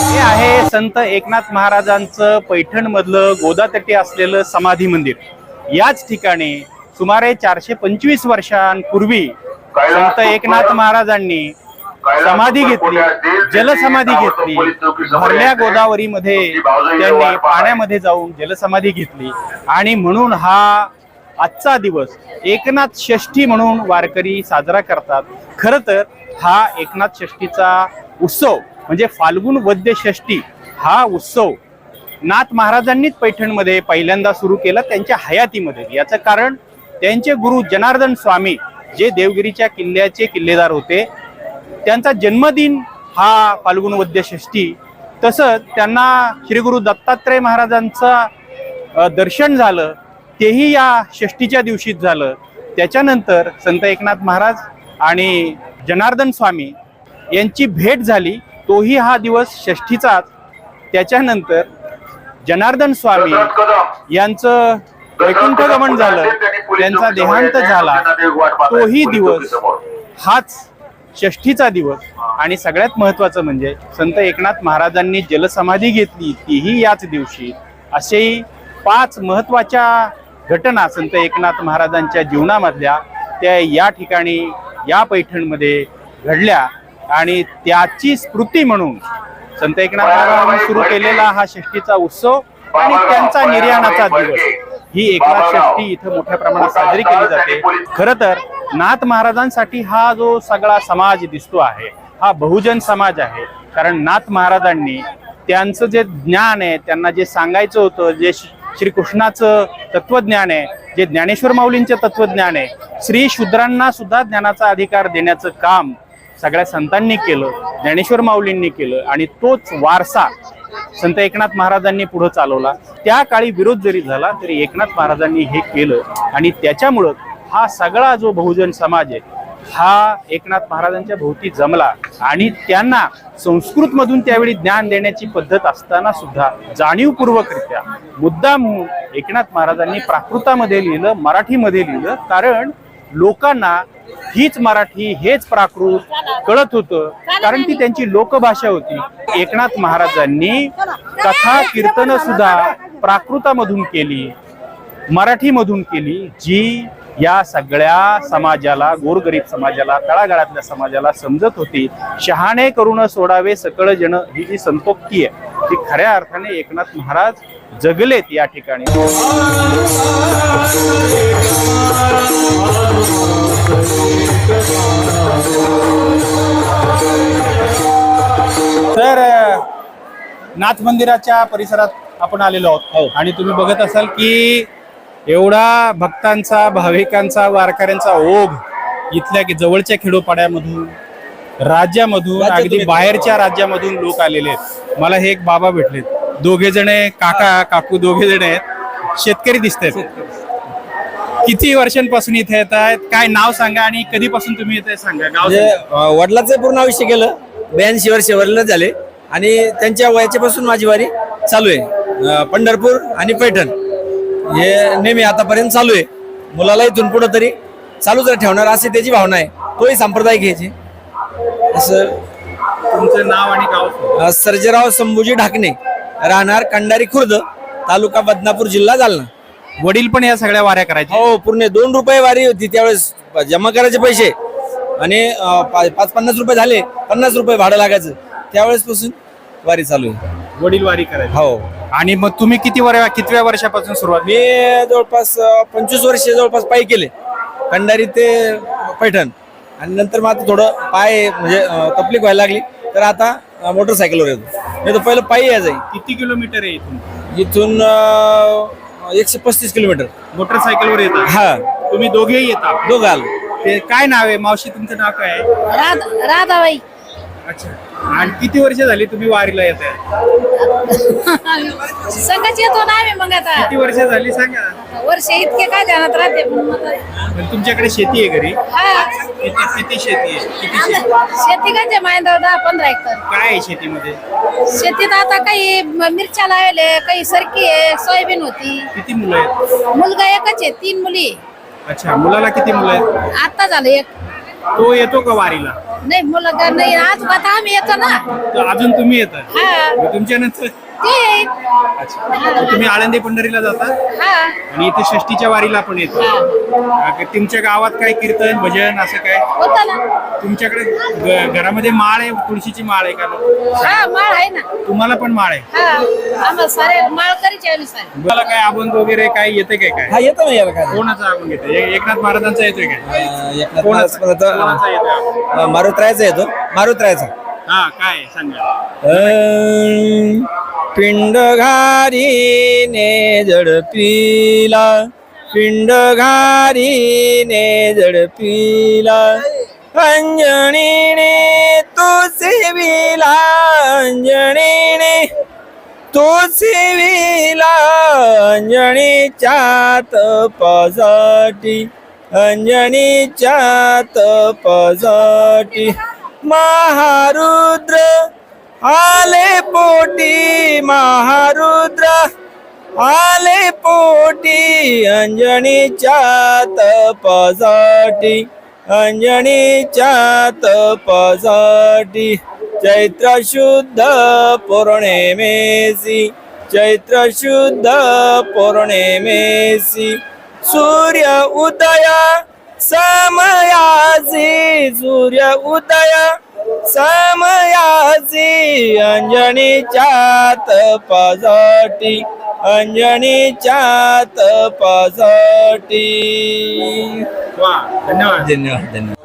हे आहे संत एकनाथ महाराजांचं पैठण मधलं गोदातटी असलेलं समाधी मंदिर. याच ठिकाणी सुमारे चारशे पंचवीस वर्षांपूर्वी संत एकनाथ महाराजांनी समाधी घेतली जलसमाधी घेतली भरल्या गोदावरीमध्ये त्यांनी पाण्यामध्ये जाऊन जलसमाधी घेतली आणि म्हणून हा आजचा दिवस एकनाथ षष्ठी म्हणून वारकरी साजरा करतात. खरं तर हा एकनाथ षष्ठीचा उत्सव म्हणजे फाल्गुन वद्य षष्ठी हा उत्सव नाथ महाराजांनीच पैठणमध्ये पहिल्यांदा सुरू केला त्यांच्या हयातीमध्ये. याचं कारण त्यांचे गुरु जनार्दन स्वामी जे देवगिरीच्या किल्ल्याचे किल्लेदार होते त्यांचा जन्मदिन हा फाल्गुन वद्य षष्ठी. तसंच त्यांना श्री गुरु दत्तात्रय महाराजांचं दर्शन झालं. तेही या षष्टीच्या दिवशीच झालं. त्याच्यानंतर संत एकनाथ महाराज आणि जनार्दन स्वामी यांची भेट झाली. तोही हा दिवस षष्ठीचाच त्याच्यानंतर जनार्दन स्वामी यांचं वैकुंठ गमन झालं. त्यांचा देहांत झाला. तोही दिवस हाच षष्ठीचा दिवस. आणि सगळ्यात महत्वाचं म्हणजे संत एकनाथ महाराजांनी जलसमाधी घेतली. तीही याच दिवशी. असेही पाच महत्त्वाच्या घटना संत एकनाथ महाराजांच्या जीवनामधल्या त्या या ठिकाणी या पैठणमध्ये घडल्या आणि त्याची स्मृती म्हणून संत एकनाथ महाराजांनी सुरू केलेला हा षष्ठीचा उत्सव आणि त्यांचा निर्याणाचा दिवस. ही एकनाथ षष्ठी इथं मोठ्या प्रमाणात साजरी केली जाते. खर तर नाथ महाराजांसाठी हा जो सगळा समाज दिसतो आहे हा बहुजन समाज आहे कारण नाथ महाराजांनी त्यांचं जे ज्ञान आहे त्यांना जे सांगायचं होतं जे श- श्रीकृष्णाचं तत्वज्ञान आहे जे ज्ञानेश्वर माऊलींचं तत्वज्ञान आहे. श्री शूद्रांना सुद्धा ज्ञानाचा अधिकार देण्याचं काम सगळ्या संतांनी केलं ज्ञानेश्वर माऊलींनी केलं आणि तोच वारसा संत एकनाथ महाराजांनी पुढे चालवला. त्या काळी विरोध जरी झाला तरी एकनाथ महाराजांनी हे केलं. आणि त्याच्यामुळं हा सगळा जो बहुजन समाज आहे हा एकनाथ महाराजांच्या भोवती जमला आणि त्यांना संस्कृतमधून त्यावेळी ज्ञान देण्याची पद्धत असताना सुद्धा जाणीवपूर्वकरित्या मुद्दाम म्हणून एकनाथ महाराजांनी प्राकृतामध्ये लिहिलं मराठीमध्ये लिहिलं. कारण लोकांना हीच मराठी हेच प्राकृत कळत होतं. कारण ती त्यांची लोकभाषा होती. एकनाथ महाराजांनी कथा कीर्तन सुद्धा प्राकृतामधून केली मराठीमधून केली जी या सगळ्या समाजाला गोरगरीब समाजाला तळागाळातल्या समाजाला समजत होती. शहाणे करून सोडावे सकळ जन ही जी संतोक्ती आहे ती खऱ्या अर्थाने एकनाथ महाराज जगलेत या ठिकाणी. तर नाथ मंदिराच्या परिसरात आपण आलेलो आहोत. आणि तुम्ही बघत असाल की एवढा भक्तांचा भाविकांचा वारकऱ्यांचा ओघ इथल्या की जवळच्या खेडोपाड्यामधून राज्यामधून अगदी बाहेरच्या राज्यामधून लोक आलेले आहेत. मला हे एक बाबा भेटलेत. दोघे जण काका काकू दोघे जण आहेत. शेतकरी दिसत आहेत किती वर्षांपासून इथे येत आहेत? काय नाव सांगा आणि कधीपासून तुम्ही इथे सांगा? गाव म्हणजे वडिलांचं पूर्ण आयुष्य केलं ब्याऐंशी वर्ष वडील झाले. आणि त्यांच्या वयाच्यापासून माझी वारी चालू आहे. पंढरपूर आणि पैठण. हे नेहमी आतापर्यंत चालू आहे. मुलाला इथून पुढे तरी चालूच ठेवणार अशी त्याची भावना आहे. तोही सांप्रदायिक घ्यायची असं तुमचं नाव आणि गाव सर्जेराव संभूजी ढाकणे राहणार कंडारी खुर्द तालुका बदनापूर जिल्हा जालना. वडील पण या सगळ्या वाऱ्या करायचे. हो पूर्ण दोन रुपये वारी होती त्यावेळेस. जमा करायचे पैसे. आणि पाच पन्नास रुपये झाले. पन्नास रुपये भाडं लागायचं. त्यावेळेस पासून वारी चालू आहे. वडील वारी करायचे. हो. आणि मग तुम्ही किती वर कितव्या वर्षापासून सुरुवात मी जवळपास पंचवीस वर्ष जवळपास पायी केले. कंडारी ते पैठण. आणि नंतर मग आता थोडं पाय म्हणजे अं, तकलीफ व्हायला लागली. तर आता अं, मोटरसायकलवर येतो. नाही तर पहिलं पायी यायचं किती किलोमीटर आहे इथून? इथून अं, एकशे पस्तीस किलोमीटर. मोटरसायकलवर येतात हा. तुम्ही दोघेही येतात दोघाल ते काय नाव आहे? मावशी तुमचं नाव काय आहे? राध राधाबाई. अच्छा. आणि किती वर्ष झाली तुम्ही वारीला येत आहे संघाच येतो ना आम्ही मग आता. किती वर्ष झाली सांगा. वर्ष इतके काय ध्यानात राहते मग आता. पण तुमच्याकडे शेती आहे घरी? हा. किती किती शेती आहे? किती शेती? शेती काय माहिती दहा पंधरा एकर. काय आहे शेतीमध्ये? शेतीत आता काही म- मिरच्या लावले काही सरकी आहे सोयाबीन होती. किती मुलं आहेत? मुलगा एकच आहे तीन मुली अच्छा मुलाला किती मुलं आहेत? आता झालं एक. तो येतो का वारीला? नाही मुलगा नाही. आज आता आम्ही येतो ना. तर अजून तुम्ही येता हा. मग तुमच्या नंतर ते. अच्छा. मग तुम्ही आळंदी पंढरीला जाता? हा. आणि इथे षष्टीच्या वारीला पण येतो. तुमच्या गावात काय कीर्तन भजन असं काय? होता ना. तुमच्याकडे घरामध्ये माळ आहे तुळशीची माळ आहे का हा माळ आहे ना. तुम्हाला पण माळ आहे? हा आम्हाला सारे माळ करीचे आम्ही सारे तुम्हाला काय अभंग वगैरे काय येते काय काय? हा येतो ना याला काय? कोणाचा अभंग येतो एकनाथ महाराजांचा येतोय काय? अं, एकनाथ कोणाचा? महाराज कोणाचा येतोय अभंग? अं, मारुतरायाचा येतो. मारुतरायाचा. हा काय सांगा. अं, पिंड घारीने झडपिला पिंड घारीने झडपिला अंजणीने तो सेविला अंजणीने तो सेविला अंजणीच्या तपासाठी अंजणीच्या तपासाठी महारुद्र आले पोटी महारुद्र आले पोटी अंजनीच्या तपसाठी अंजनीच्या तपसाठी चैत्र शुद्ध पौर्णिमेसी चैत्र शुद्ध पौर्णिमेसी सूर्य उदया समयासी सूर्य उदया समयासी अंजनीच्या तपासाठी अंजनीच्या तपासाठी. वा धन्यवाद. धन्यवाद धन्यवाद.